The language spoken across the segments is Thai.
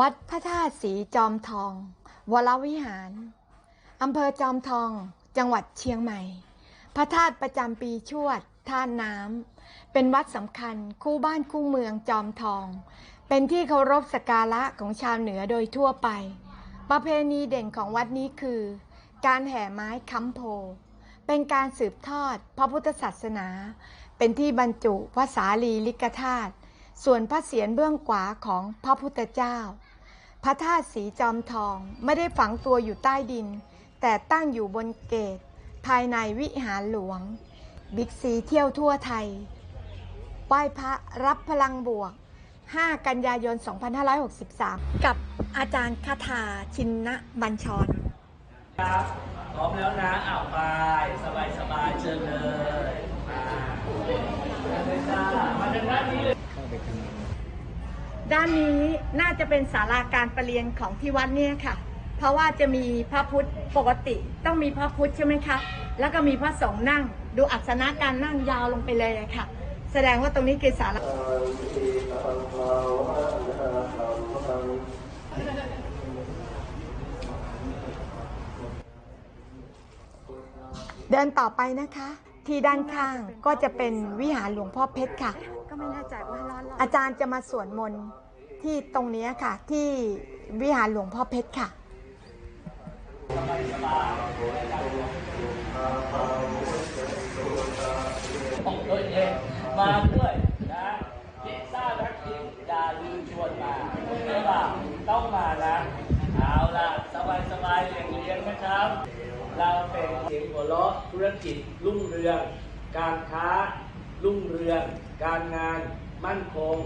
วัดพระธาตุสีจอมทอง วรวิหาร อำเภอจอมทอง จังหวัดเชียงใหม่ พระธาตุประจำปีชวดท่าน้ำ เป็นวัดสำคัญคู่บ้านคู่เมืองจอมทอง เป็นที่เคารพสักการะของชาวเหนือโดยทั่วไป ประเพณีเด่นของวัดนี้คือ การแห่ไม้ค้ำโพ เป็นการสืบทอดพระพุทธศาสนา เป็นที่บรรจุพระสารีริกธาตุ ส่วนพระเศียรเบื้องขวาของพระพุทธเจ้า พระธาตุสีจอมทองไม่ได้ฝังตัวอยู่ใต้ดิน แต่ตั้งอยู่บนเกต ภายในวิหารหลวง บิ๊กซีเที่ยวทั่วไทยไหว้พระรับพลังบวก 5 กันยายน 2563 กับอาจารย์คาถาชินนะบัญชรครับพร้อมแล้วนะอ้าวไปสบายสบายเชิญเลยมาเชิญเลยจ้ามาทางด้าน นี้เลยด้านนี้น่าจะเป็นศาลาการประเรียนของที่วัดเนี่ยค่ะ เพราะว่าจะมีพระพุทธปกติต้องมีพระพุทธใช่ไหมคะ แล้วก็มีพระสงฆ์นั่ง ดูอัศนะการนั่งยาวลงไปเลยค่ะ แสดงว่าตรงนี้คือศาลาเดินต่อไปนะคะ ที่ด้านข้างก็จะเป็นวิหารหลวงพ่อเพชรค่ะ ก็ไม่แน่ใจว่าร้อนอาจารย์จะมาสวดมนต์ที่ตรงเนี้ยค่ะ ที่วิหารหลวงพ่อเพชรค่ะของตัวเองมาด้วยนะพิซซ่าทักทิมอย่าลืมชวนมาใช่ป่ะต้องมานะเอาล่ะสบายสบายๆเลี้ยงเลี้ยงๆนะครับ เราเป็นเสียงหัวเราะธุรกิจรุ่งเรือง การค้ารุ่งเรือง การงานมั่นคง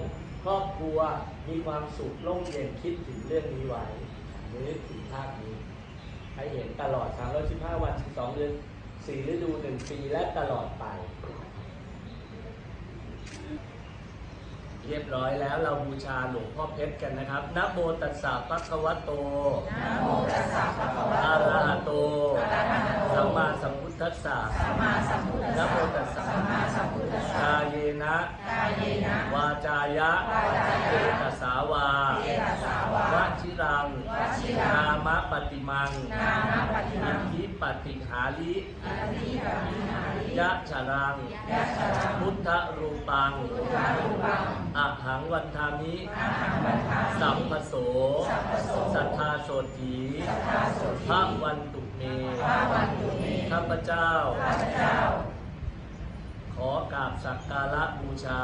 ครอบครัวมีความสุขร่มเย็นคิดถึงเรื่องนี้ไว้นึกถึงภาพนี้ ให้เห็นตลอด 315 วัน 12 เดือน 4 ฤดู 1 ปีและตลอดไป เรียบร้อยแล้วเราบูชาหลวงพ่อเพชรกันนะครับนะโมตัสสะปะคะวะโตนะโมตัสสะปะคะวะโตอะระหะโตสัมมาสัมพุทธัสสะสัมมาสัมพุทธัสสะนะโมตัสสะสัมมาสัมพุทธะ กายเยนะกายเยนะวาจายะวาจายะเอตัสสาวาเอตัสสาวาวะชิรังวะชิรังนามะปฏิมังนามะปฏิมังอิทธิปฏิหาริอิทธิปฏิหาริยะฉรังยะฉรังพุทธรูปังพุทธรูปังอะหังวันทามิสัมปโสสัทธาโสถีพระวันตุเมข้าพเจ้าขอกราบ สักการะบูชา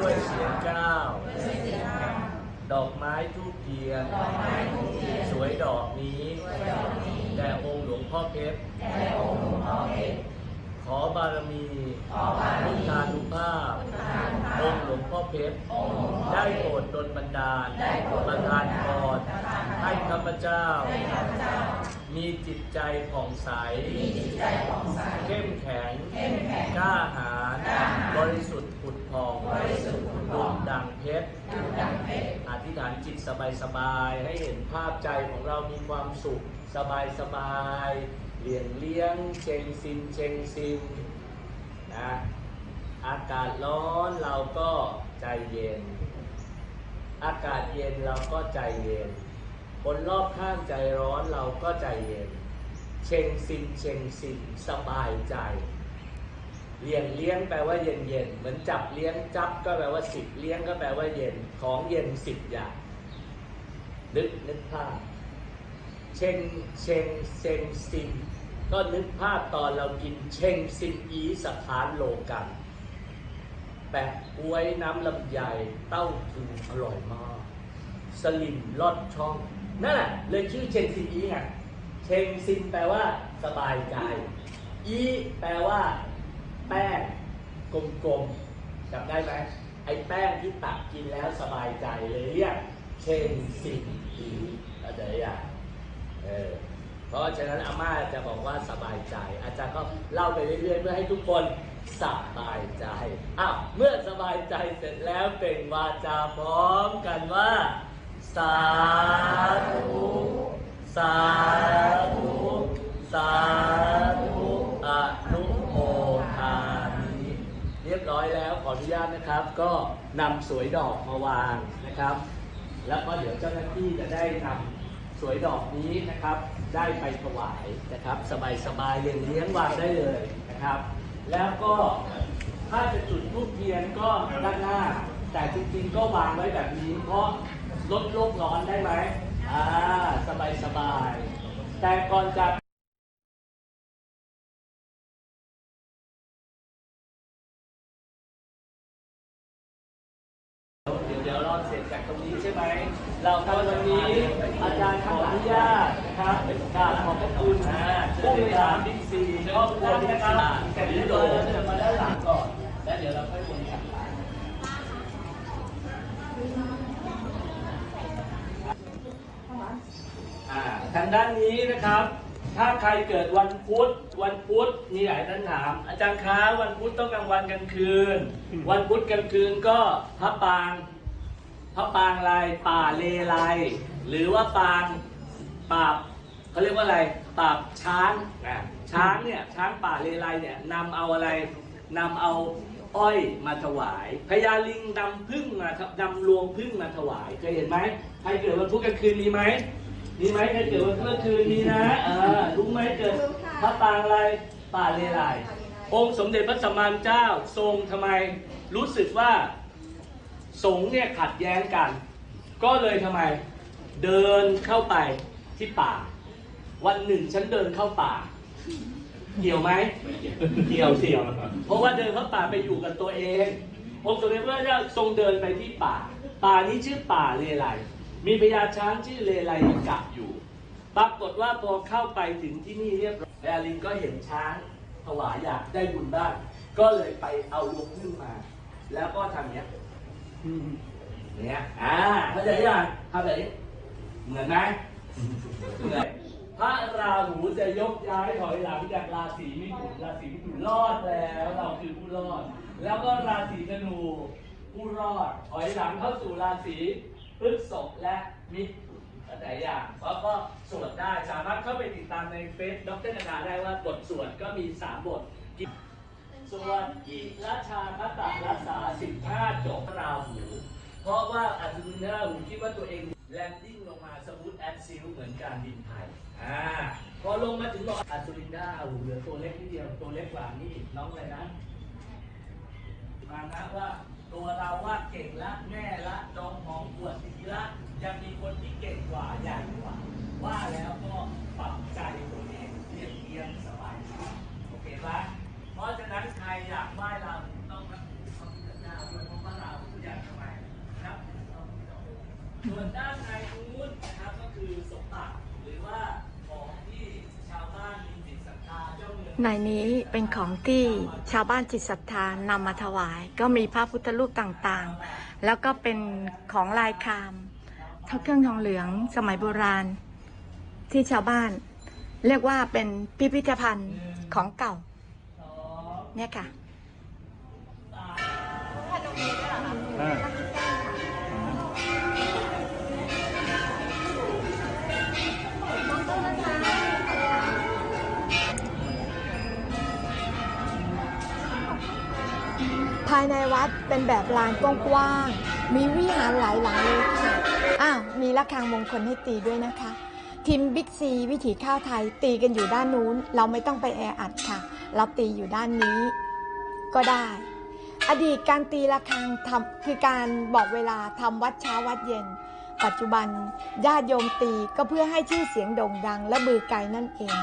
ด้วยเสียงเจ้า ดอกไม้ทูบเทียน สวยดอกนี้แด่องค์หลวงพ่อเพชรขอบารมีพุทธานุภาพ องค์หลวงพ่อเพชร ได้โปรดดลบันดาลประทานพรให้ข้าพเจ้า มีจิตใจผ่องใส เข้มแข็งกล้าหาญบริสุทธิ์ผุดผ่องดุจดังเพชร อธิษฐานจิต สบายๆ ให้เห็นภาพใจของเรามีความสุขสบายๆเลี้ยงเลี้ยงเชงซิมเชงซิมนะอากาศร้อนเราก็ใจเย็น อากาศเย็นเราก็ใจเย็น คนรอบข้างใจร้อนเราก็ใจเย็น เชงซิมเชงซิมสบายใจเลี้ยงเลี้ยงแปลว่าเย็นเย็นเหมือนจับเลี้ยงจับก็แปลว่าสิบเลี้ยงก็แปลว่าเย็นของเย็นสิบอย่าง นึกนึกภาพ เชงเชงเชงซิมก็นึกภาพตอนเรากินเชงซิมอีสถานโลกันแปะกล้วยน้ำลำไยเต้าถึงอร่อยมาก สลิมลอดช่องนั่นแหละเลยชื่อเชงซิมอีไงเชงซิมแปลว่าสบายใจอีแปลว่า แป้งกลมๆจำได้ไหมไอ้แป้งที่ตักกินแล้วสบายใจเลยเรียกเชงซิน มอีเข้าใจยังเออเพราะฉะนั้นอาม่าจะบอกว่าสบายใจ อาจารย์ก็เล่าไปเรื่อยๆเพื่อให้ทุกคนสบายใจอ้าวเมื่อสบายใจเสร็จแล้วเปล่งวาจาพร้อมกันว่า สาธุสาธุสาธุอนุโมทามิเรียบร้อยแล้วขออนุญาตนะครับ ก็นำสวยดอกมาวางนะครับ แล้วก็เดี๋ยวเจ้าหน้าที่จะได้นำสวยดอกนี้นะครับ ได้ไปถวายนะครับ สบายๆเลี้ยงเลี้ยงวางได้เลยนะครับ แล้วก็ถ้าจะจุดทูบเทียนก็ด้านหน้า แต่จริงๆก็วางไว้แบบนี้ เพราะลดโลกร้อนได้ไหมอ่าสบายๆแต่ก่อนจะ เดี๋ยวเดี๋ยวเราเสร็จจากตรงนี้ใช่ไหม เราก็วันนี้อาจารย์ขออนุญาตนะครับกราบขอบพระคุณผู้บริหารบิ๊กซีครอบครัวบิ๊กซีแต่เดี๋ยวเราจะมาด้านหลังก่อน แล้วเดี๋ยวเราค่อยวนกลับมาอ่าทางด้านนี้นะครับ ถ้าใครเกิดวันพุธ วันพุธมีหลายท่านถาม อาจารย์คะวันพุธต้องกลางวันกลางคืน วันพุธกลางคืนก็พระปาง พระปางลายป่าเลไลหรือว่าปางป่าบเขาเรียกว่าอะไรปราบช้างนะช้างเนี่ยช้างป่าเลไลเนี่ยนำเอาอะไรนำเอาอ้อยมาถวายพญาลิงนำพึ่งมานำรวงพึ่งมาถวายเคยเห็นไหมใครเกิดวันพุธกลางคืนมีไหมมีไหมใครเกิดวันพุธกลางคืนมีนะเออรู้ไหมเกิดพระปางอะไรป่าเลไลองค์สมเด็จพระสัมมาสัมพุทธเจ้าทรงทำไมรู้สึกว่า สงฆ์เนี่ยขัดแย้งกัน ก็เลยทำไมเดินเข้าไปที่ป่า วันหนึ่งฉันเดินเข้าป่า เกี่ยวไหมเกี่ยวเสี่ยวเพราะว่าเดินเข้าป่าไปอยู่กับตัวเององค์สมเด็จพระเจ้าทรงเดินไปที่ป่า ป่านี้ชื่อป่าเลไลมีพญาช้างชื่อเลไลกักอยู่ ปรากฏว่าพอเข้าไปถึงที่นี่เรียบร้อยแอลินก็เห็นช้างถวายอยากได้บุญบ้างก็เลยไปเอาลวงขึ้นมา แล้วก็ทำเนี้ย เนี่ยอ่าเข้าใจยังเข้าใจยังเหมือนไหมเหมือนพระราหูจะยกย้ายถอยหลังจากราศีมิถุนราศีมิถุนรอดแล้วเราคือผู้รอด แล้วก็ราศีธนูผู้รอดถอยหลังเข้าสู่ราศีพฤษภและมิถุนเข้าใจยังเพราะก็สวดได้สามารถเข้าไปติดตามในเฟซดรนาดาได้ว่าบทสวดก็มีสามบท สวนอิรัชชาคตารักษาสิบห้าจบราหูเพราะว่าอัศวินราหูคิดว่าตัวเองแลนดิ้งลงมาสมูทแอดซิลเหมือนการบินไทยอ่าพอลงมาถึงบอกอัศวินราหูเหลือตัวเล็กนิดเดียวตัวเล็กกว่านี่น้องอะไรนะมานะว่าตัวเราว่าเก่งละแม่ละน้องหอมปวดทีละยังมีคนที่เก่งกว่าใหญ่กว่าว่าแล้ว ส่วนด้านในนู้นนะครับก็คือสมบัติหรือว่าของที่ชาวบ้านมีจิตศรัทธาเจ้าเมืองในนี้เป็นของที่ชาวบ้านจิตศรัทธานำมาถวาย ก็มีพระพุทธรูปต่างๆ แล้วก็เป็นของลายคามเท่าเครื่องทองเหลืองสมัยโบราณ ที่ชาวบ้าน เรียกว่าเป็นพิพิธภัณฑ์ของเก่า เนี่ยค่ะภายในวัดเป็นแบบลานกว้างๆ มีวิหารหลายหลังเลยค่ะ อ้าว มีระฆังมงคลให้ตีด้วยนะคะ ทีมบิ๊กซีวิถีข้าวไทยตีกันอยู่ด้านนู้น เราไม่ต้องไปแออัดค่ะ เราตีอยู่ด้านนี้ ก็ได้ อดีตการตีระฆังทำคือการบอกเวลาทำวัดเช้าวัดเย็น ปัจจุบันญาติโยมตีก็เพื่อให้ชื่อเสียงโด่งดังและบือไกลนั่นเอง